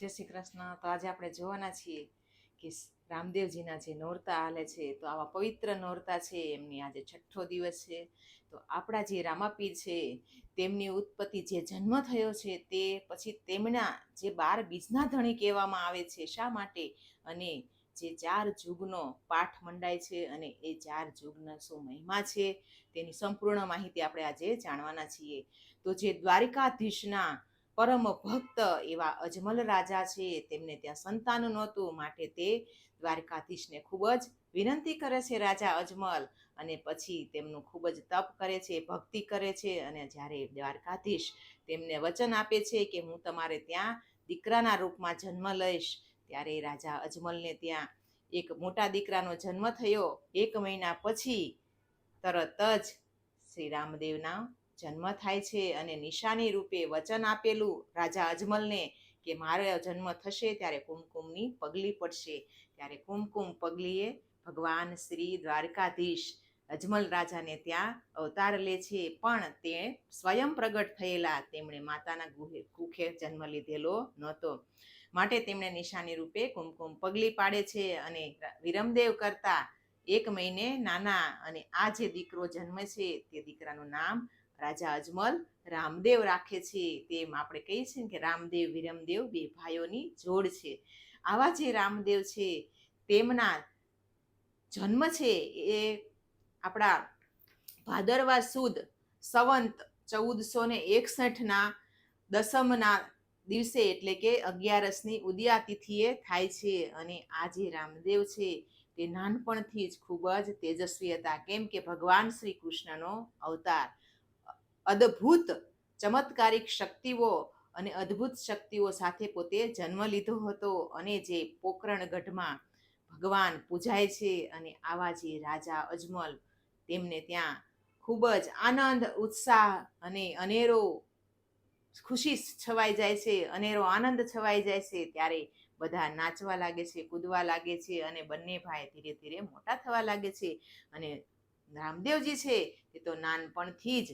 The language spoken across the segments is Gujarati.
જય શ્રી કૃષ્ણ. તો આજે આપણે જોવાના છીએ કે રામદેવજીના જે નોરતા હાલે છે, તો આવા પવિત્ર નોરતા છે, એમની આજે છઠ્ઠો દિવસ છે. તો આપણા જે રામાપીર છે, તેમની ઉત્પત્તિ જે જન્મ થયો છે, તે પછી તેમના જે બાર બીજના ધણી કહેવામાં આવે છે, શા માટે? અને જે ચાર જુગનો પાઠ મંડાય છે અને એ ચાર જુગનો શું મહિમા છે, તેની સંપૂર્ણ માહિતી આપણે આજે જાણવાના છીએ. તો જે દ્વારિકાધીશના પરમ ભક્ત એવા અજમલ રાજા છે. તેમને ત્યાં સંતાન નહોતું. માટે તે દ્વારકાધીશને ખૂબ જ વિનંતી કરે છે રાજા અજમલ. અને પછી તેમનું ખૂબ જ તપ કરે છે, ભક્તિ કરે છે અને જ્યારે દ્વારકાધીશ તેમને વચન આપે છે કે હું તમારે ત્યાં દીકરાના રૂપમાં જન્મ લઈશ, ત્યારે રાજા અજમલને ત્યાં એક મોટા દીકરાનો જન્મ થયો. એક મહિના પછી તરત જ શ્રી રામદેવના જન્મ થાય છે અને નિશાની રૂપે વચન આપેલું રાજા અજમલને કે મારો જન્મ થશે ત્યારે કુમકુમની પગલી પડશે. ત્યારે કુમકુમ પગલીએ ભગવાન શ્રી દ્વારકાધીશ અજમલ રાજાને ત્યાં અવતાર લે છે. પણ તે સ્વયં પ્રગટ થયેલા તેમણે માતાના ગુહે, કુખે જન્મ લીધેલો નહોતો. માટે તેમણે નિશાની રૂપે કુમકુમ પગલી પાડે છે અને વિરમદેવ કરતા એક મહિને નાના અને આ જે દીકરો જન્મે છે તે દીકરાનું નામ રાજા અજમલ રામદેવ રાખે છે. તેમ આપણે કહીએ છીએ કે રામદેવ, વિરમદેવ બે ભાઈઓની જોડ છે. આવા જે રામદેવ છે, તેમના જન્મ છે એ આપણા ભાદરવા સુદ સંવંત ચૌદસો ને એકસઠના દસમના દિવસે એટલે કે અગિયારસની ઉદયા તિથિએ થાય છે અને આ જે રામદેવ છે તે નાનપણથી જ ખૂબ જ તેજસ્વી હતા. કેમ કે ભગવાન શ્રી કૃષ્ણનો અવતાર અદ્ભુત ચમત્કારિક શક્તિઓ અને અદ્ભુત શક્તિઓ સાથે પોતે જન્મ લીધો હતો અને જે પોકરણ ગઢમાં ભગવાન પૂજાય છે અને આવા જે રાજા અજમલ, તેમને ત્યાં ખૂબ જ આનંદ, ઉત્સાહ અને અનેરો ખુશી છવાઈ જાય છે, અનેરો આનંદ છવાઈ જાય છે. ત્યારે બધા નાચવા લાગે છે, કૂદવા લાગે છે અને બંને ભાઈ ધીરે ધીરે મોટા થવા લાગે છે. અને રામદેવજી છે તે તો નાનપણથી જ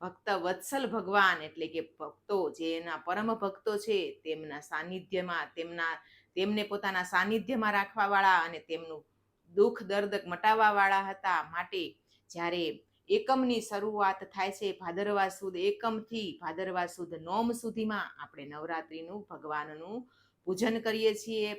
ભક્ત વત્સલ ભગવાન એટલે કે ભક્તો, જે એના પરમ ભક્તો છે, તેમના સાનિધ્યમાં, તેમના, તેમને પોતાના સાનિધ્યમાં રાખવાવાળા અને તેમનું દુઃખ દર્દ મટાવવાવાળા હતા. માટે જ્યારે એકમની શરૂઆત થાય છે, ભાદરવા સુદ એકમથી ભાદરવા સુદ નોમ સુધીમાં આપણે નવરાત્રિનું ભગવાનનું પૂજન કરીએ છીએ.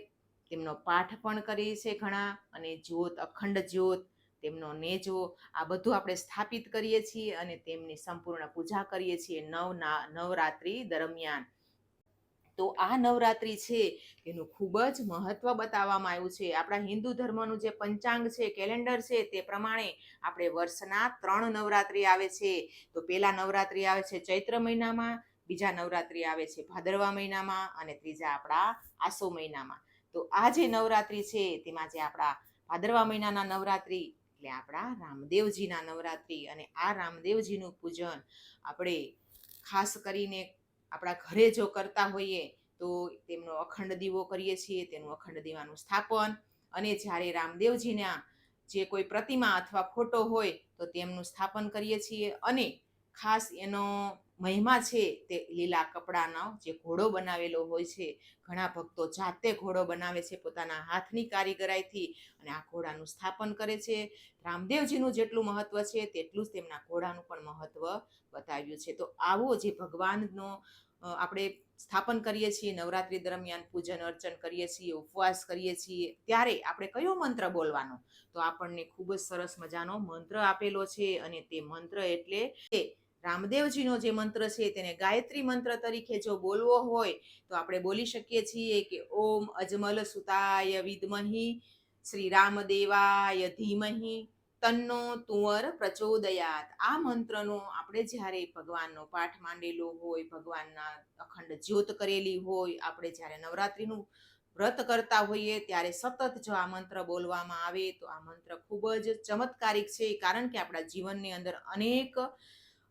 તેમનો પાઠ પણ કરીએ છીએ ઘણા. અને જ્યોત, અખંડ જ્યોત તેમનો નેજો આ બધું આપણે સ્થાપિત કરીએ છીએ અને તેમની સંપૂર્ણ પૂજા કરીએ છીએ નવ નવરાત્રિ દરમિયાન. તો આ નવરાત્રિ છે એનું ખૂબ જ મહત્વ બતાવવામાં આવ્યું છે. આપણા હિન્દુ ધર્મનું જે પંચાંગ છે, કેલેન્ડર છે, તે પ્રમાણે આપણે વર્ષના ત્રણ નવરાત્રિ આવે છે. તો પહેલા નવરાત્રિ આવે છે ચૈત્ર મહિનામાં, બીજા નવરાત્રિ આવે છે ભાદરવા મહિનામાં અને ત્રીજા આપણા આસો મહિનામાં. તો આ જે નવરાત્રિ છે, તેમાં જે આપણા ભાદરવા મહિનાના નવરાત્રિ એટલે આપણા રામદેવજીના નવરાત્રિ અને આ રામદેવજીનું પૂજન આપણે ખાસ કરીને આપણા ઘરે જો કરતા હોઈએ તો તેમનો અખંડ દીવો કરીએ છીએ, તેનું અખંડ દીવાનું સ્થાપન અને જ્યારે રામદેવજીના જે કોઈ પ્રતિમા અથવા ફોટો હોય તો તેમનું સ્થાપન કરીએ છીએ અને ખાસ એનો મહિમા છે તે લીલા કપડાનો, જે ઘોડો બનાવેલો હોય છે. ઘણા ભક્તો જાતે ઘોડો બનાવે છે પોતાના હાથની કારીગરાઈથી અને આ ઘોડાનું સ્થાપન કરે છે. રામદેવજીનું જેટલું મહત્વ છે તેટલું જ તેમના ઘોડાનું પણ મહત્વ બતાવ્યું છે. તો આવો જે ભગવાનનો આપણે સ્થાપન કરીએ છીએ, નવરાત્રી દરમિયાન પૂજન અર્ચન કરીએ છીએ, ઉપવાસ કરીએ છીએ, ત્યારે આપણે કયો મંત્ર બોલવાનો? તો આપણને ખૂબ જ સરસ મજાનો મંત્ર આપેલો છે અને તે મંત્ર એટલે રામદેવજીનો જે મંત્ર છે તેને ગાયત્રી મંત્ર તરીકે જો બોલવો હોય, તો આપણે બોલી શકીએ છીએ કે ઓમ અજમલ સુતાય વિદ્મહી, શ્રી રામદેવાય ધીમહી, તન્નો તુંવર પ્રચોદયાત. આ મંત્રનો આપણે જ્યારે ભગવાનનો પાઠ માંડેલો હોય, ભગવાનના અખંડ જ્યોત કરેલી હોય, આપણે જ્યારે નવરાત્રિનું વ્રત કરતા હોઈએ, ત્યારે સતત જો આ મંત્ર બોલવામાં આવે, તો આ મંત્ર ખૂબ જ ચમત્કારિક છે, કારણ કે આપણા જીવનની અંદર અનેક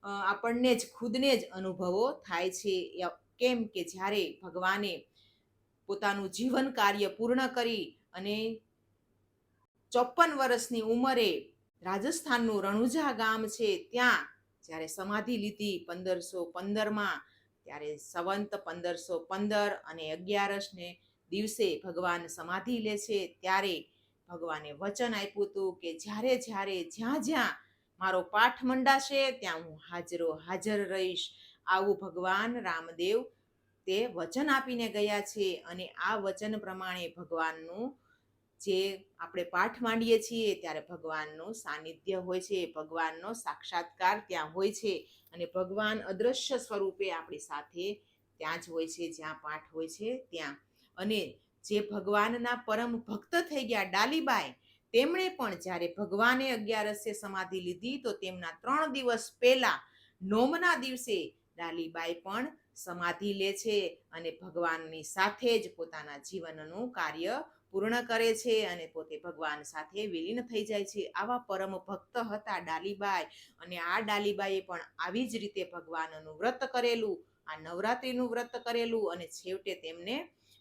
આપણને જ, ખુદને જ અનુભવો થાય છે. કેમ કે જ્યારે ભગવાને પોતાનું જીવન કાર્ય પૂર્ણ કરી અને ચોપન વર્ષની ઉંમરે રાજસ્થાનનું રણુજા ગામ છે, ત્યાં જ્યારે સમાધિ લીધી પંદરસો પંદરમાં, ત્યારે સંવંત પંદરસો પંદર અને અગિયારસને દિવસે ભગવાન સમાધિ લે છે. ત્યારે ભગવાને વચન આપ્યું હતું કે જ્યારે જ્યારે જ્યાં જ્યાં મારો પાઠ મંડાશે, ત્યાં હું હાજરો હાજર રહીશ. આવું ભગવાન રામદેવ તે વચન આપીને ગયા છે અને આ વચન પ્રમાણે ભગવાનનું જે આપણે પાઠ માંડીએ છીએ, ત્યારે ભગવાનનું સાનિધ્ય હોય છે. ભગવાનનો સાક્ષાત્કાર ત્યાં હોય છે અને ભગવાન અદ્રશ્ય સ્વરૂપે આપણી સાથે ત્યાં જ હોય છે, જ્યાં પાઠ હોય છે ત્યાં. અને જે ભગવાનના પરમ ભક્ત થઈ ગયા, ડાલીબાઈ તેમણે પણ જ્યારે ભગવાને અગિયારસે સમાધિ લીધી તો તેમના ત્રણ દિવસ પહેલા નોમના દિવસે ડાલીબાઈ પણ સમાધિ લે છે અને ભગવાનની સાથે જ પોતાના જીવનનું કાર્ય પૂર્ણ કરે છે અને પોતે ભગવાન સાથે વિલીન થઈ જાય છે. આવા પરમ ભક્ત હતા ડાલીબાઈ અને આ ડાલીબાઈએ પણ આવી જ રીતે ભગવાનનું વ્રત કરેલું, આ નવરાત્રિનું વ્રત કરેલું અને છેવટે તેમને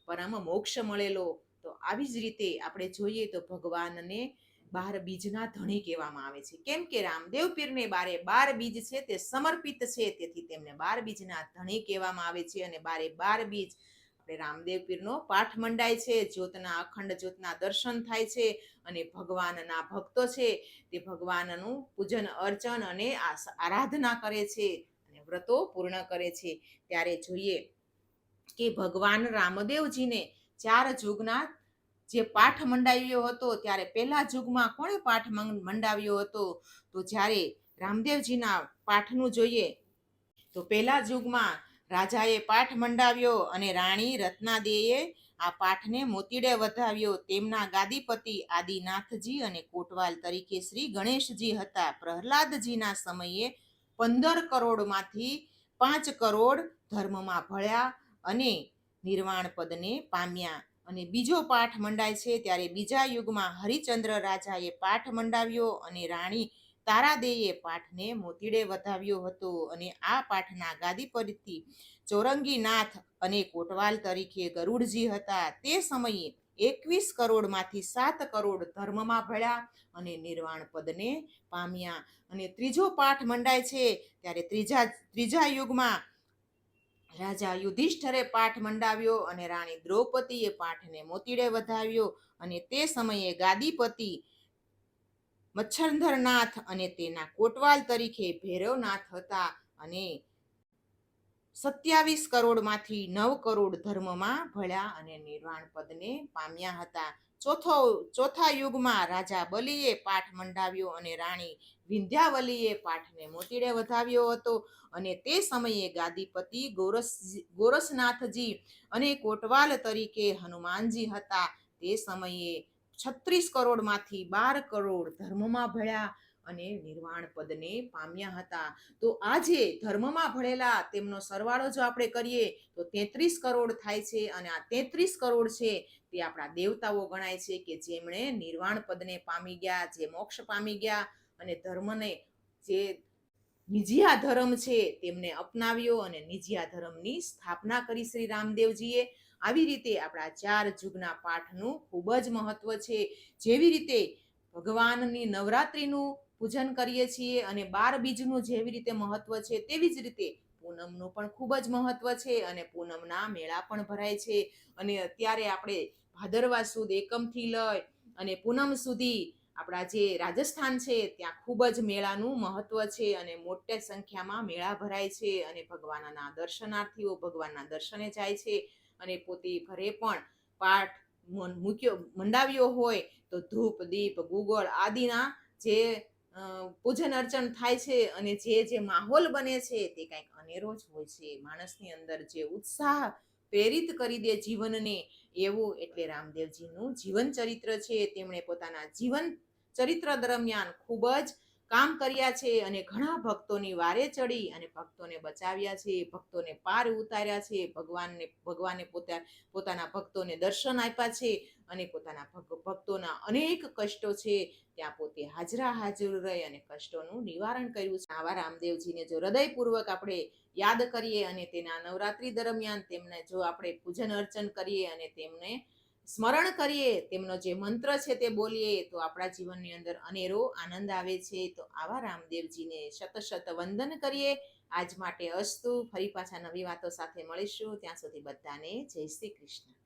પરમ મોક્ષ મળેલો. તો આવી જ રીતે આપણે જોઈએ તો ભગવાનને બાર બીજના ધણી કહેવામાં આવે છે. કેમ કે રામદેવ પીરને બારે બાર બીજ છે તે સમર્પિત છે, તેથી તેમને બાર બીજના ધણી કહેવામાં આવે છે અને બારે બાર બીજ આપણે રામદેવ પીરનો પાઠ મંડાય છે, જ્યોતના અખંડ જ્યોતના દર્શન થાય છે અને ભગવાનના ભક્તો છે તે ભગવાનનું પૂજન, અર્ચન અને આરાધના કરે છે અને વ્રતો પૂર્ણ કરે છે. ત્યારે જોઈએ કે ભગવાન રામદેવજીને ચાર જુગના જે પાઠ મંડાવ્યો હતો, ત્યારે પહેલા જુગમાં કોણે પાઠ મંડાવ્યો હતો? તો જ્યારે રામદેવજીના પાઠનું જોઈએ, તો પહેલા જુગમાં રાજાએ પાઠ મંડાવ્યો અને રાણી રત્નાદેએ આ પાઠને મોતીડે વધાવ્યો. તેમના ગાદીપતિ આદિનાથજી અને કોટવાલ તરીકે શ્રી ગણેશજી હતા. પ્રહલાદજીના સમયે પંદર કરોડમાંથી પાંચ કરોડ ધર્મમાં ભળ્યા અને નિર્વાણ પદને પામ્યા. અને બીજો પાઠ મંડાય છે ત્યારે બીજા યુગમાં હરિચંદ્ર રાજાએ પાઠ મંડાવ્યો અને રાણી તારાદેએ પાઠને મોતીડે વધાવ્યો હતો અને આ પાઠના ગાદીપતિ ચોરંગીનાથ અને કોટવાલ તરીકે ગરુડજી હતા. તે સમયે એકવીસ કરોડમાંથી સાત કરોડ ધર્મમાં ભળ્યા અને નિર્વાણ પદને પામ્યા. અને ત્રીજો પાઠ મંડાય છે ત્યારે ત્રીજા ત્રીજા યુગમાં રાજા યુધિષ્ઠરે પાઠ મંડાવ્યો અને રાણી દ્રૌપદીએ પાઠને મોતીડે વધાવ્યો અને તે સમયે ગાદીપતિ મચ્છરધરનાથ અને તેના કોટવાલ તરીકે ભૈરવનાથ હતા અને સત્યાવીસ કરોડમાંથી નવ કરોડ ધર્મમાં ભળ્યા અને નિર્વાણ પદને પામ્યા હતા. ચોથો, ચોથા યુગમાં રાજા બલિએ પાઠ મંડાવ્યો અને રાણી વિંધ્યાવલીએ પાઠને મોતીડે વધાવ્યો હતો. અને તે સમયે ગાદીપતિ ગોરસ, ગોરસનાથજી અને કોટવાલ તરીકે હનુમાનજી હતા. તે સમયે છત્રીસ કરોડમાંથી બાર કરોડ ધર્મમાં ભળ્યા. અને નિર્વાણ પદને પામ્યા હતા. તો આજે ધર્મમાં ભળેલા તેમનો સરવાળો જો આપણે કરીએ, તો તેત્રીસ કરોડ થાય છે અને આ તેત્રીસ કરોડ છે તે આપણા દેવતાઓ ગણાય છે કે જેમણે નિર્વાણ પદને પામી ગયા, જે મોક્ષ પામી ગયા અને ધર્મને જે નિજિયા ધર્મ છે તેમને અપનાવ્યો અને નિજિયા ધર્મની સ્થાપના કરી શ્રી રામદેવજીએ. આવી રીતે આપણા ચાર જુગના પાઠનું ખૂબ જ મહત્વ છે. જેવી રીતે ભગવાનની નવરાત્રિનું પૂજન કરીએ છીએ અને બાર બીજનું જેવી રીતે મહત્વ છે તેવી જ રીતે પૂનમનું પણ ખૂબ જ મહત્વ છે અને પૂનમના મેળા પણ ભરાય છે. અને અત્યારે આપણે ભાદરવા સુદ એકમથી લઈ અને પૂનમ સુધી આપણા જે રાજસ્થાન છે ત્યાં ખૂબ જ મેળાનું મહત્વ છે અને મોટી સંખ્યામાં મેળા ભરાય છે અને ભગવાનના દર્શનાર્થીઓ ભગવાનના દર્શને જાય છે અને પોતે ઘરે પણ પાઠ મૂક્યો, મંડાવ્યો હોય તો ધૂપ, દીપ, ગુગળ આદિના જે પૂજન અર્ચન થાય છે અને જે જે માહોલ બને છે તે કંઈક અનેરો જ હોય છે. માણસની અંદર જે ઉત્સાહ પ્રેરિત કરી દે જીવનને, એવું એટલે રામદેવજીનું જીવન ચરિત્ર છે. તેમણે પોતાના જીવન ચરિત્ર દરમિયાન ખૂબ જ કામ કર્યા છે અને ઘણા ભક્તોની વારે ચડી અને ભક્તોને બચાવ્યા છે, ભક્તોને પાર ઉતાર્યા છે, ભગવાનને, ભગવાને પોતા, પોતાના ભક્તોને દર્શન આપ્યા છે અને પોતાના ભક્તોના અનેક કષ્ટો છે. ત્યાં પોતે હાજરા હાજર રહી અને કષ્ટોનું નિવારણ કર્યું છે. આવા રામદેવજીને જો હૃદયપૂર્વક આપણે યાદ કરીએ અને તેના નવરાત્રી દરમિયાન તેમને જો આપણે પૂજન અર્ચન કરીએ અને તેમને સ્મરણ કરીએ, તેમનો જે મંત્ર છે તે બોલીએ, તો આપણા જીવનની અંદર અનેરો આનંદ આવે છે. તો આવા રામદેવજીને શત શત વંદન કરીએ. આજ માટે અસ્તુ. ફરી પાછા નવી વાતો સાથે મળીશું. ત્યાં સુધી બધાને જય શ્રી કૃષ્ણ.